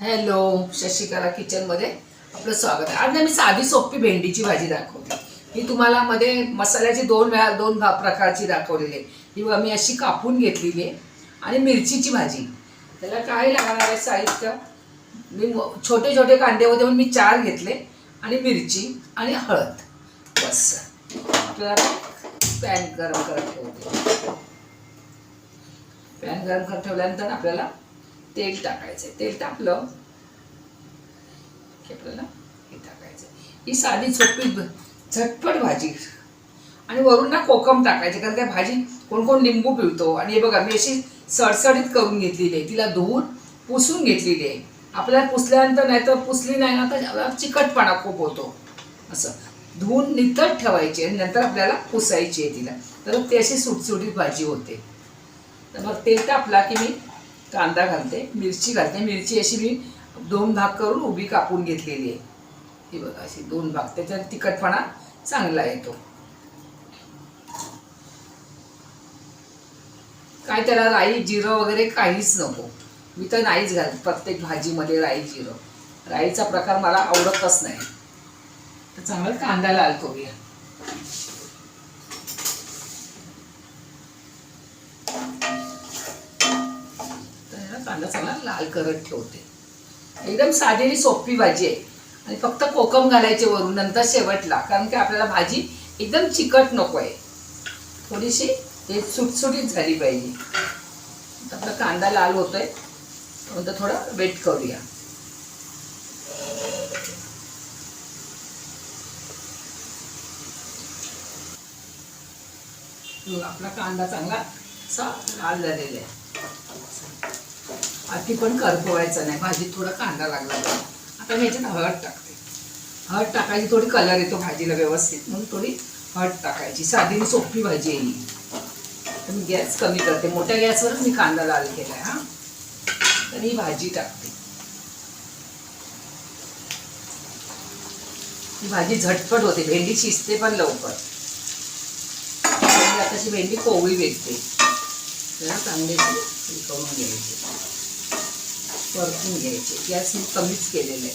Hello Shashikala किचनमध्ये आपलं स्वागत आहे. आज ना मी साधी सोपी भेंडीची भाजी दाखवते. ही तुम्हाला मध्ये मसाल्याची दोन वेळा दोन प्रकारची दाखवलेली आहे. ही मी अशी कापून घेतलेली आहे. आणि मिरचीची भाजी. त्याला काय लागणार आहे साहित्य? मी छोटे छोटे कांदे होते म्हणून मी चार घेतले. आणि मिरची आणि हळद. बस. आपल्याला पॅन गरम करत ठेवते. पॅन गरम करत ठेवल्यानंतर आपल्याला तेल टाकायचं तेल टाकलं की आपल्याला हे टाकायचं ही साधी सोपी झटपट भाजी. आणि वरून ना कोकम टाकायचे कारण त्या भाजी कोण कोण लिंबू पिळतो. आणि हे बघा मी अशी सडसडीत करून घेतलेली आहे. तिला धुवून पुसून घेतलेली आहे. आपल्याला पुसल्यानंतर नाही तर पुसली नाही ना तर आपल्याला चिकटपणा खूप होतो. असं. धुवून नितळ ठेवायची आणि नंतर आपल्याला पुसायची आहे तिला. तर ती अशी सुटसुटीत भाजी होते. तर मग तेल टाकला की मी कांदा घालते मिरची घालते. मिरची अशी मी दोन भाग करून उभी कापून घेतलेली आहे. ही बघा अशी दोन भाग. त्याच्यात तिखटपणा चांगला येतो. काय त्याला राई जिरं वगैरे काहीच नको. मी तर नाहीच घाल प्रत्येक भाजीमध्ये राई जिरं. राईचा प्रकार मला आवडतच नाही. तर चांगला कांदा लाल करूया तर ह्याला कांदा चांगला लाल करत ठेवते. एकदम साधी आणि सोपी भाजी आहे. आणि फक्त कोकम घालायचे वरून नंतर शेवटला. कारण की आपल्याला भाजी एकदम चिकट नको आहे. थोडीशी हे सुटसुटीत झाली पाहिजे. आपला कांदा लाल होतोय. नंतर थोडा वेट करूया. आपला कांदा चांगला असा लाल झालेला आहे. अति पण करपवायचा नाही. भाजीत थोडा कांदा लागला आता मी याच्यात हळद टाकते. हळद टाकायची थोडी कलर येतो भाजीला व्यवस्थित. म्हणून थोडी हळद टाकायची. साधी सोपी भाजी आहे ही. तर मी गॅस कमी करते. मोठ्या गॅसवरच मी कांदा लाल केलाय हा. तर ही भाजी टाकते. ही भाजी झटपट होते. भेंडी शिजते पण लवकर. भेंडी आताची भेंडी कोवळी भेटते. त्याला करून घ्यायची. परतून घ्यायचे. गॅस मी कमीच केलेलं आहे.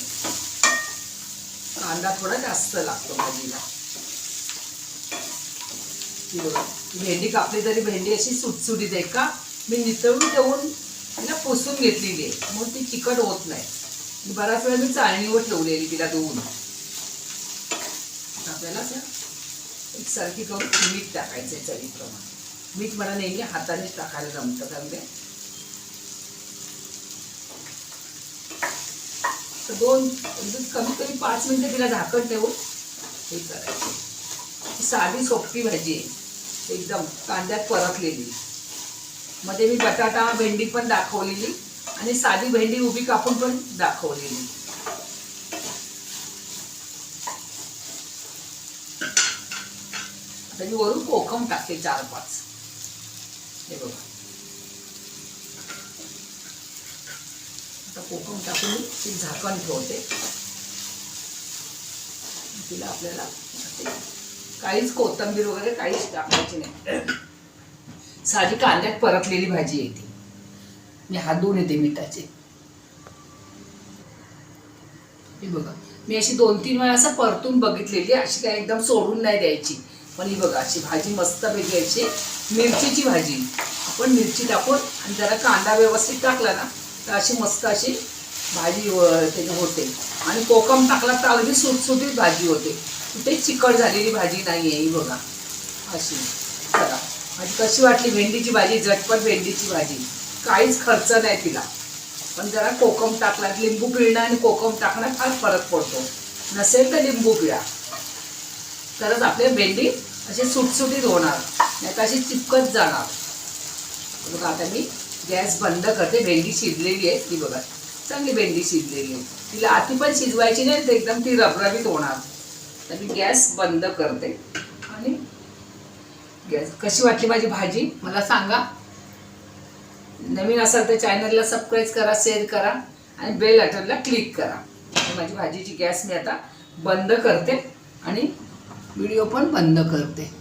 कांदा थोडा जास्त लागतो भाजीला. भेंडी कापली तरी भेंडी अशी सुटसुटीत आहे का? मी नितळून ठेवून तिला पुसून घेतलेली आहे. म्हणून ती चिकट होत नाही. आणि बराच वेळा मी चाळणीवर ठेवलेली तिला धुवून. आपल्याला त्या एकसारखी करून मीठ टाकायचं आहे चवीप्रमाणे. मीठ मला नेहमी हातानेच टाकायला जमतं कारण तर दोन कमीत कमी पाच मिनिटं तिला झाकण ठेवून हे करायचं. साधी सोपी भाजी आहे. एकदम कांद्यात परतलेली. मध्ये मी बटाटा भेंडी पण दाखवलेली आणि साधी भेंडी उभी कापून पण दाखवलेली. आता मी वरून कोकम टाकते चार पाच. हे बघा. आता कोकम टाकून ती झाकण ठेवते तिला आपल्याला काहीच कोथिंबीर वगैरे काहीच टाकायची नाही साधी कांद्यात परतलेली भाजी येते मी हात धुवून येते मिठाचे हे बघा मी अशी दोन तीन वेळा असं परतून बघितलेली अशी काय एकदम सोडून नाही द्यायची. पण ही बघा अशी भाजी मस्त घ्यायची. मिरचीची भाजी. आपण मिरची टाकून आणि जरा कांदा व्यवस्थित टाकला ना तर अशी मस्त अशी भाजी त्याची होते. आणि कोकम टाकला तर अगदी सुटसुटीत भाजी होते. कुठे चिकट झालेली भाजी नाही आहे ही बघा. अशी. चला. आणि कशी वाटली? भेंडीची भाजी झटपट भेंडीची भाजी. काहीच खर्च नाही तिला. पण जरा कोकम टाकला लिंबू पिळणं आणि कोकम टाकणं फार फरक पडतो. नसेल तर लिंबू पिळा. तरच आपले भेंडी अशी सुटसुटीत होणार. नाही तर अशी चिपकत जाणार. बघा आता मी. गॅस बंद करते. भेंडी शिजलेली आहे ती बघा. चांगली भेंडी शिजलेली आहे. तिला आती पण शिजवायची नाही तर एकदम ती रबरबीत होणार. तर मी गॅस बंद करते. आणि गॅस कशी वाटली माझी भाजी? मला सांगा. नवीन असाल तर चॅनलला सबस्क्राईब करा शेअर करा आणि बेल आयटनला क्लिक करा. आणि माझी भाजीची गॅस मी आता बंद करते आणि व्हिडिओ पण बंद करते.